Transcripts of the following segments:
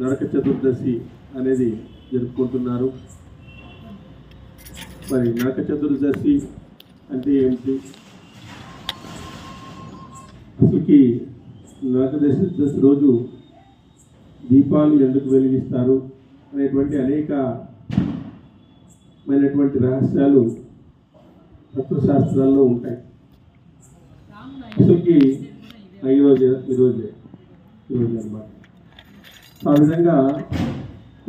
నరక చతుర్దశి అనేది జరుపుకుంటున్నారు. మరి నరక చతుర్దశి అంటే ఏమిటి అసలుకి నరక దశ రోజు దీపాలు ఎందుకు వెలిగిస్తారు అనేటువంటి అనేక మైనటువంటి రహస్యాలు తత్వశాస్త్రాల్లో ఉంటాయి. అసలుకి ఈరోజు ఈరోజే ఈరోజు అనమాట ఆ విధంగా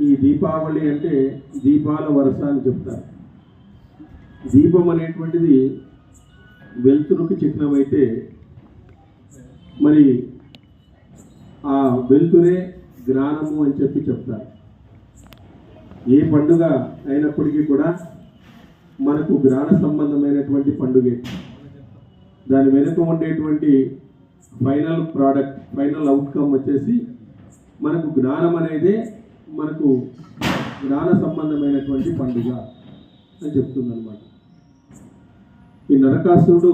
ఈ దీపావళి అంటే దీపాల వరుస అని చెప్తారు. దీపం అనేటువంటిది వెలుతురుకి చిహ్నమైతే మరి ఆ వెలుతురే జ్ఞానము అని చెప్పి చెప్తారు. ఏ పండుగ అయినప్పటికీ కూడా మనకు జ్ఞాన సంబంధమైనటువంటి పండుగే. దాని వెనుక ఉండేటువంటి ఫైనల్ ప్రోడక్ట్ ఫైనల్ అవుట్కమ్ వచ్చేసి మనకు జ్ఞానం అనేది మనకు జ్ఞాన సంబంధమైనటువంటి పండుగ అని చెప్తుందనమాట ఈ నరకాసురుడు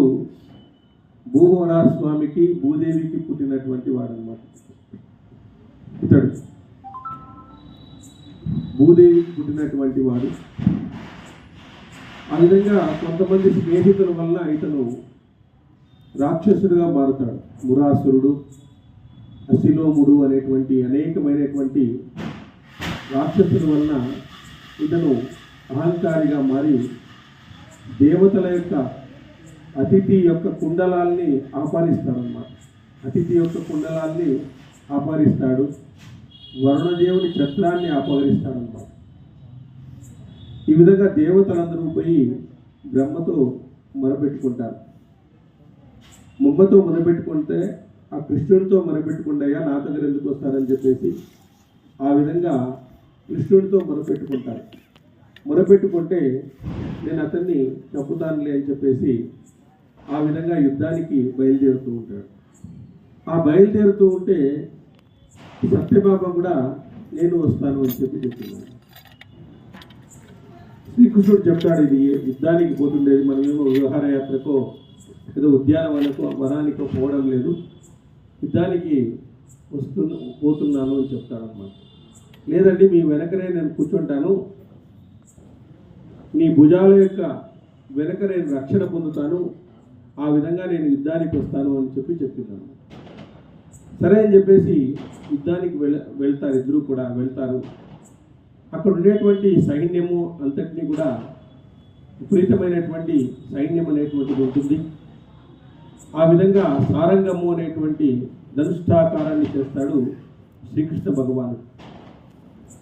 భూహోరా స్వామికి భూదేవికి పుట్టినటువంటి వాడనమాట ఇతడు భూదేవికి పుట్టినటువంటి వాడు. ఆ విధంగా కొంతమంది స్నేహితుల వల్ల ఇతను రాక్షసుడిగా మారుతాడు. మురాసురుడు అశిలోముడు అనేటువంటి అనేకమైనటువంటి రాక్షసుల వలన ఇతను అహంకారిగా మారి దేవతల యొక్క అతిథి యొక్క కుండలాల్ని ఆపాదిస్తాడనమాట అతిథి యొక్క కుండలాల్ని ఆపాదిస్తాడు వరుణదేవుని ఛత్రాన్ని అపహరిస్తాడనమాట ఈ విధంగా దేవతలందరూ పోయి బ్రహ్మతో మొరపెట్టుకుంటారు. మొబ్బతో మొదలుపెట్టుకుంటే ఆ కృష్ణుడితో మొదలుపెట్టుకుంటాయా నా దగ్గర ఎందుకు వస్తారని చెప్పేసి ఆ విధంగా కృష్ణుడితో మొరపెట్టుకుంటారు మొరపెట్టుకుంటే నేను అతన్ని చంపుతానులే అని చెప్పేసి ఆ విధంగా యుద్ధానికి బయలుదేరుతూ ఉంటాడు. ఆ బయలుదేరుతూ ఉంటే సత్యబాబా కూడా నేను వస్తాను అని చెప్పి చెప్తున్నాను శ్రీకృష్ణుడు చెప్తాడు ఇది యుద్ధానికి పోతుండేది మనమేమో విహారయాత్రకో ఏదో ఉద్యానవనకో వనానికో పోవడం లేదు. యుద్ధానికి వస్తున్న పోతున్నాను అని చెప్తాడనమాట లేదండి మీ వెనకనే నేను కూర్చుంటాను. నీ భుజాల యొక్క వెనక నేను రక్షణ పొందుతాను. ఆ విధంగా నేను యుద్ధానికి వస్తాను అని చెప్పి చెప్తున్నాను సరే అని చెప్పేసి యుద్ధానికి వెళ్ వెళ్తారు. ఇద్దరు కూడా వెళ్తారు. అక్కడ ఉండేటువంటి సైన్యము అంతటినీ కూడా విపరీతమైనటువంటి సైన్యం అనేటువంటిది ఉంటుంది. ఆ విధంగా సారంగము అనేటువంటి ధనుష్ఠాకారాన్ని చేస్తాడు శ్రీకృష్ణ భగవానుడు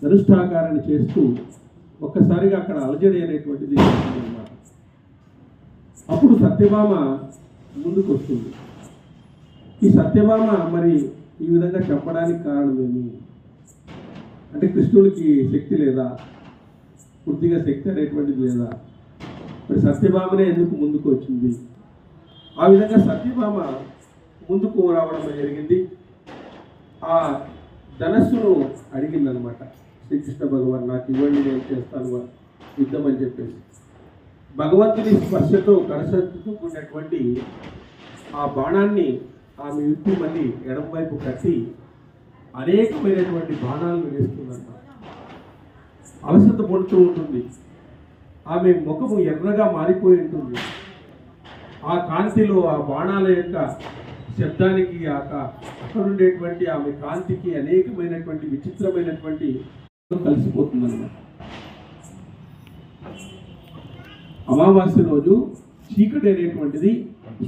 ధనుష్ఠాకారాన్ని చేస్తూ ఒక్కసారిగా అక్కడ అలజడి అనేటువంటిది అన్నమాట అప్పుడు సత్యభామ ముందుకు వస్తుంది. ఈ సత్యభామ మరి ఈ విధంగా చెప్పడానికి కారణమేమి? అంటే కృష్ణుడికి శక్తి లేదా? పూర్తిగా శక్తి అనేటువంటిది లేదా? మరి సత్యభామనే ఎందుకు ముందుకు వచ్చింది? ఆ విధంగా సత్యభామ ముందుకు రావడం జరిగింది. ఆ ధనస్సును అడిగిందనమాట శ్రీకృష్ణ భగవాన్ నాకు ఇవ్వండి నేను చేస్తాను యుద్ధం అని చెప్పేసి. భగవంతుని స్పర్శతో కరసత్తుతో కూడినటువంటి ఆ బాణాన్ని ఆమె విప్పి మళ్ళీ ఎడం వైపు కట్టి అనేకమైనటువంటి బాణాలను వేస్తుందన్నమాట. అలసత పడుతూ ఉంటుంది. ఆమె ముఖము ఎర్రగా మారిపోయి ఉంటుంది. ఆ కాంతిలో ఆ బాణాల యొక్క శబ్దానికి అక్కడ ఉండేటువంటి ఆమె కాంతికి అనేకమైనటువంటి విచిత్రమైనటువంటి కలిసిపోతుందన్నమాట. అమావాస్య రోజు చీకటి అనేటువంటిది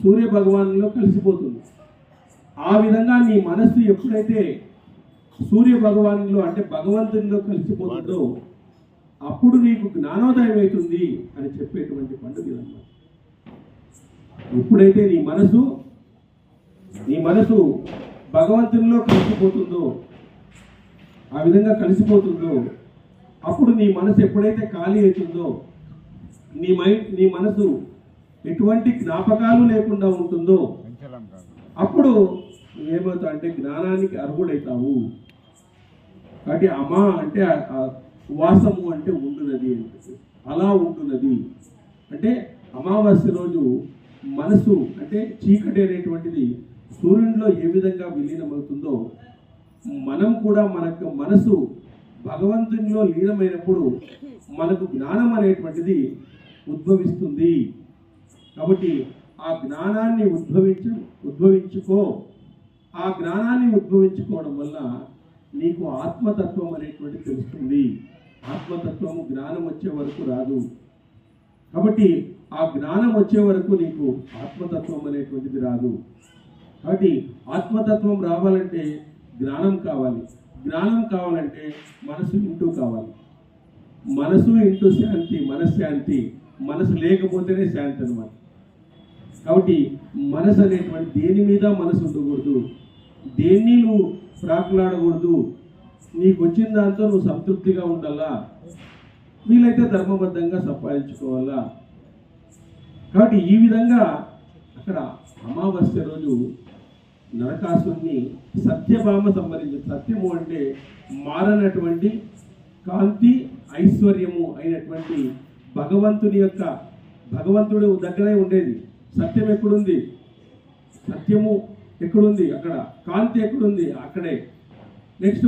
సూర్య భగవానులో కలిసిపోతుంది. ఆ విధంగా నీ మనస్సు ఎప్పుడైతే సూర్య భగవానులో అంటే భగవంతునిలో కలిసిపోతుందో అప్పుడు నీకు జ్ఞానోదయం అవుతుంది అని చెప్పేటువంటి పండుగ అన్నమాట ఎప్పుడైతే నీ మనసు నీ మనసు భగవంతునిలో కలిసిపోతుందో ఆ విధంగా కలిసిపోతుందో అప్పుడు నీ మనసు ఎప్పుడైతే ఖాళీ అవుతుందో నీ మైండ్ నీ మనసు ఎటువంటి జ్ఞాపకాలు లేకుండా ఉంటుందో అప్పుడు నువ్వేమవుతావు అంటే జ్ఞానానికి అర్హుడైతావు కాబట్టి అమా అంటే ఆ- వాసము అంటే ఉంటున్నది అలా ఉంటున్నది అంటే అమావాస్య రోజు మనసు అంటే చీకటి అనేటువంటిది సూర్యునిలో ఏ విధంగా విలీనమవుతుందో మనం కూడా మనకు మనసు భగవంతునిలో లీనమైనప్పుడు మనకు జ్ఞానం అనేటువంటిది ఉద్భవిస్తుంది. కాబట్టి ఆ జ్ఞానాన్ని ఉద్భవించు ఉద్భవించుకో. ఆ జ్ఞానాన్ని ఉద్భవించుకోవడం వల్ల నీకు ఆత్మతత్వం అనేటువంటిది తెలుస్తుంది. ఆత్మతత్వము జ్ఞానం వచ్చే వరకు రాదు. కాబట్టి ఆ జ్ఞానం వచ్చే వరకు నీకు ఆత్మతత్వం అనేటువంటిది రాదు. కాబట్టి ఆత్మతత్వం రావాలంటే జ్ఞానం కావాలి. జ్ఞానం కావాలంటే మనసు ఇంటూ కావాలి. మనసు ఇంటూ శాంతి మనశ్శాంతి మనసు లేకపోతేనే శాంతి అనమాట కాబట్టి మనసు అనేటువంటి దేని మీద మనసు ఉండకూడదు? దేన్ని నువ్వు ప్రాకులాడకూడదు? నీకు వచ్చిన దాంతో నువ్వు సంతృప్తిగా ఉండాలా? వీలైతే ధర్మబద్ధంగా సంపాదించుకోవాలా? కాబట్టి ఈ విధంగా అక్కడ అమావాస్య రోజు నరకాసుని సత్యభామ సంబంధించి సత్యము అంటే మారనటువంటి కాంతి ఐశ్వర్యము అయినటువంటి భగవంతుని యొక్క భగవంతుడు దగ్గరే ఉండేది. సత్యం ఎక్కడుంది? సత్యము ఎక్కడుంది? అక్కడ కాంతి ఎక్కడుంది? అక్కడే. నెక్స్ట్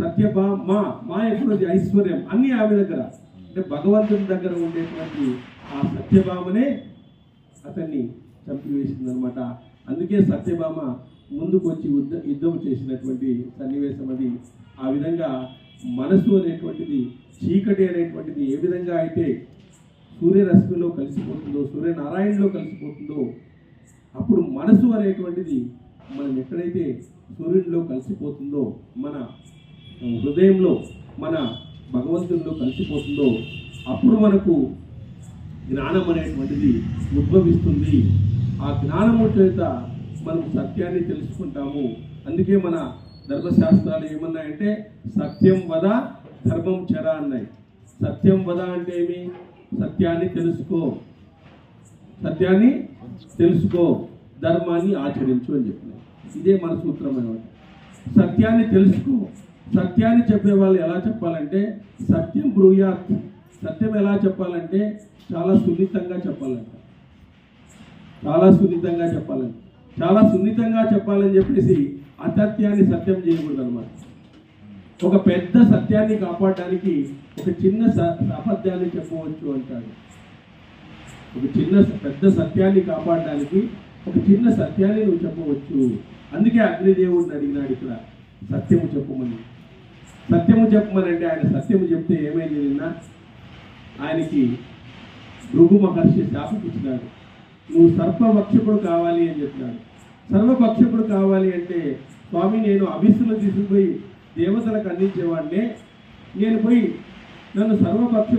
సత్యభా మా మా ఎక్కడుంది? ఐశ్వర్యం. అన్నీ ఆమె దగ్గర. అంటే భగవంతుని దగ్గర ఉండేటువంటి ఆ సత్యభామనే అతన్ని చంపివేసింది అనమాట అందుకే సత్యభామ ముందుకు వచ్చి యుద్ధ యుద్ధం చేసినటువంటి సన్నివేశం అది. ఆ విధంగా మనసు అనేటువంటిది చీకటి అనేటువంటిది ఏ విధంగా అయితే సూర్యరశ్మిలో కలిసిపోతుందో సూర్యనారాయణలో కలిసిపోతుందో అప్పుడు మనసు అనేటువంటిది మనం ఎక్కడైతే సూర్యుడిలో కలిసిపోతుందో మన హృదయంలో మన భగవంతుల్లో కలిసిపోతుందో అప్పుడు మనకు జ్ఞానం అనేటువంటిది ఉద్భవిస్తుంది. ఆ జ్ఞానము చేత మనం సత్యాన్ని తెలుసుకుంటాము. అందుకే మన ధర్మశాస్త్రాలు ఏమన్నాయంటే సత్యం వద ధర్మం చెర అన్నాయి. సత్యం వద అంటే ఏమి? సత్యాన్ని తెలుసుకో. సత్యాన్ని తెలుసుకో. ధర్మాన్ని ఆచరించు అని చెప్పినాయి. ఇదే మన సూత్రమైన సత్యాన్ని తెలుసుకో. సత్యాన్ని చెప్పే వాళ్ళు ఎలా చెప్పాలంటే సత్యం బ్రూయాత్. సత్యం ఎలా చెప్పాలంటే చాలా సున్నితంగా చెప్పాలంట. చాలా సున్నితంగా చెప్పాలని చాలా సున్నితంగా చెప్పాలని చెప్పేసి అసత్యాన్ని సత్యం చేయకూడదు అనమాట ఒక పెద్ద సత్యాన్ని కాపాడడానికి ఒక చిన్న స- అబద్ధాన్ని చెప్పవచ్చు అంటాడు ఒక చిన్న పెద్ద సత్యాన్ని కాపాడడానికి ఒక చిన్న సత్యాన్ని నువ్వు చెప్పవచ్చు. అందుకే అగ్నిదేవుడిని అడిగినాడు ఇక్కడ సత్యము చెప్పమని. సత్యము చెప్పమని అంటే ఆయన సత్యము చెప్తే ఏమైంది నిన్న? ఆయనకి భృగు మహర్షి శాపం ఇచ్చినాడు నువ్వు సర్వభక్షకుడు కావాలి అని చెప్పినాడు. సర్వభక్షకుడు కావాలి అంటే స్వామి నేను అభిస్సులు తీసుకుపోయి దేవతలకు అందించేవాడినే. నేను పోయి నన్ను సర్వభక్ష